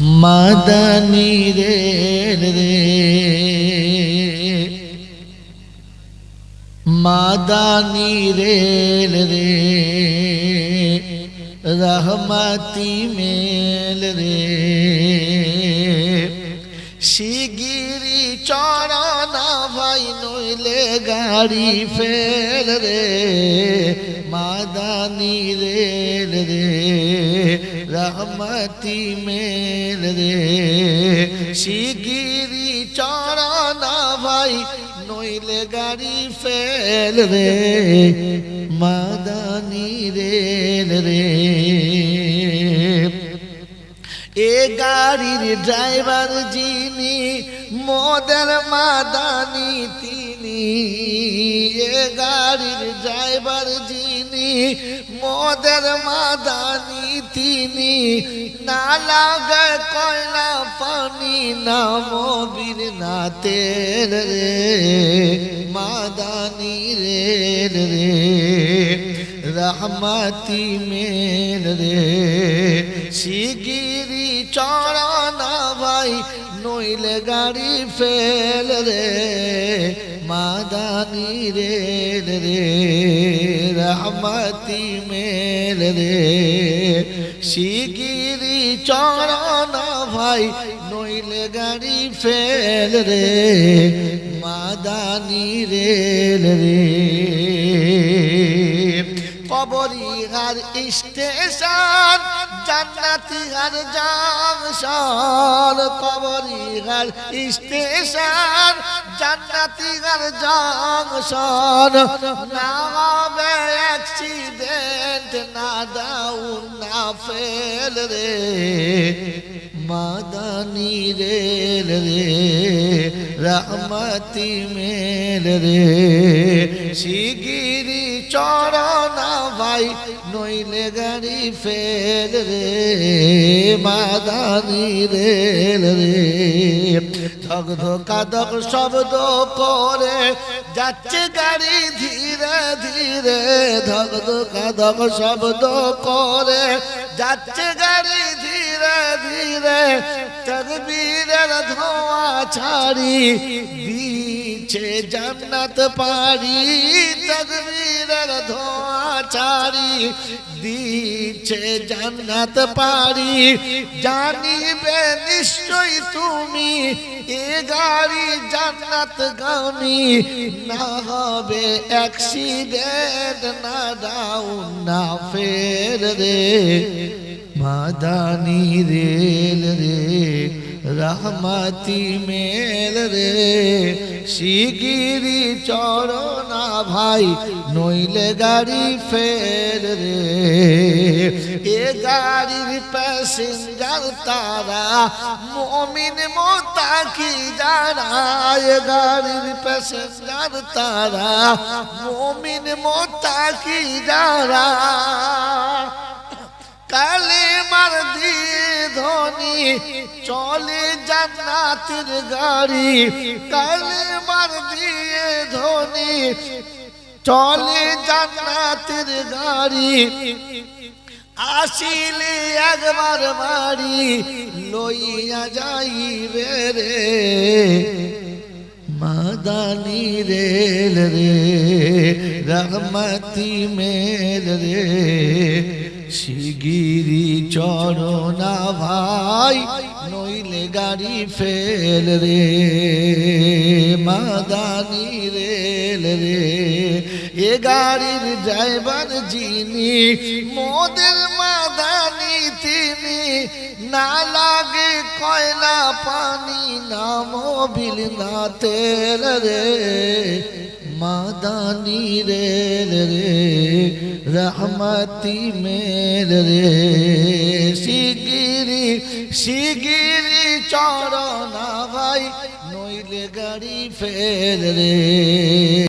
মাদানি রে রে মাদানি রে রে রহমতি মেল রে শিগিরি চড়ানা ভাই নইলে গাড়ি ফেল রে মাদানি রে রে রহমতি মেল রে শিগিরি চড়ানা ভাই নইলে গাড়ি ফেল রে মাদানি রে রে এ গাড়ির ড্রাইভার যিনি মদের মাদানি তিনি এ গাড়ির ড্রাইভার যিনি মদের মাদানি তিনি না লাগে কয়লা পানি না মবির না তেল রে মাদানি রে রে রহমতি মেল রে শিগিরি চড়ানা ভাই নইলে গাড়ি ফেল রে মাদানি রে রে রহমতি মেল রে। শিগিরি চরণ ভাই নইলে গাড়ি ফেল রে। মাদানি রেল রে। রে আর স্টেশন জান্নাতিহার জাংশন কবরিহার স্টেশন। জান্নাতিহার জাংশন না হবে অ্যাক্সিডেন্ট, না ডাউন না ফেল রে। মাদানি রে রে রহমতি মেল রে। শিগিরি চরণা ভাই, নইলে গাড়ি ফেল রে, মাদানি রে রে। ধক ধোকা ধক শব্দ করে যাচ্ছে গাড়ি ধীরে ধীরে। ধক ধোকা ধক শব্দ করে যাচ্ছে গাড়ি ধীরে ধীরে। তকবীরের ধোঁয়া ছাড়ি দিচ্ছে জান্নাত পারি তকবীরের ধোঁয়া ছাড়ি দিচ্ছে জান্নাত পারি জানিবে নিশ্চয় তুমি এ গাড়ি জান্নাত গামী। না হবে অ্যাক্সিডেন্ট না ডাউন না ফের রে। মাদানি রেল রে। রহমতি মেল রে শিগিরি চরণা ভাই নইলে গাড়ি ফের রে এ গাড়ির প্যাসেঞ্জার তারা মমিন মোতাকি যারা এ গাড়ির প্যাসেঞ্জার তারা মমিন মোতাকি যারা কালে মার দিয়ে ধনি চলে জান্নাতের গাড়ি। কালে মার দিয়ে ধনি চলে জান্নাতের গাড়ি। আসিলে একবার বাড়ি, লইয়া যাইবে রে। মাদানি রেল রে রহমতি মেল রে শিগিরি চরণা ভাই নইলে গাড়ি ফেল রে মাদানি রেল রে এ গাড়ির ড্রাইভার যিনি মোদের মাদানি তিনি না লাগে কয়লা পানি না মোবিল না তেল রে, মাদানি রে রে, রহমতি মেল রে। শিগিরি শিগিরি চরণা ভাই, নইলে গাড়ি ফেল রে।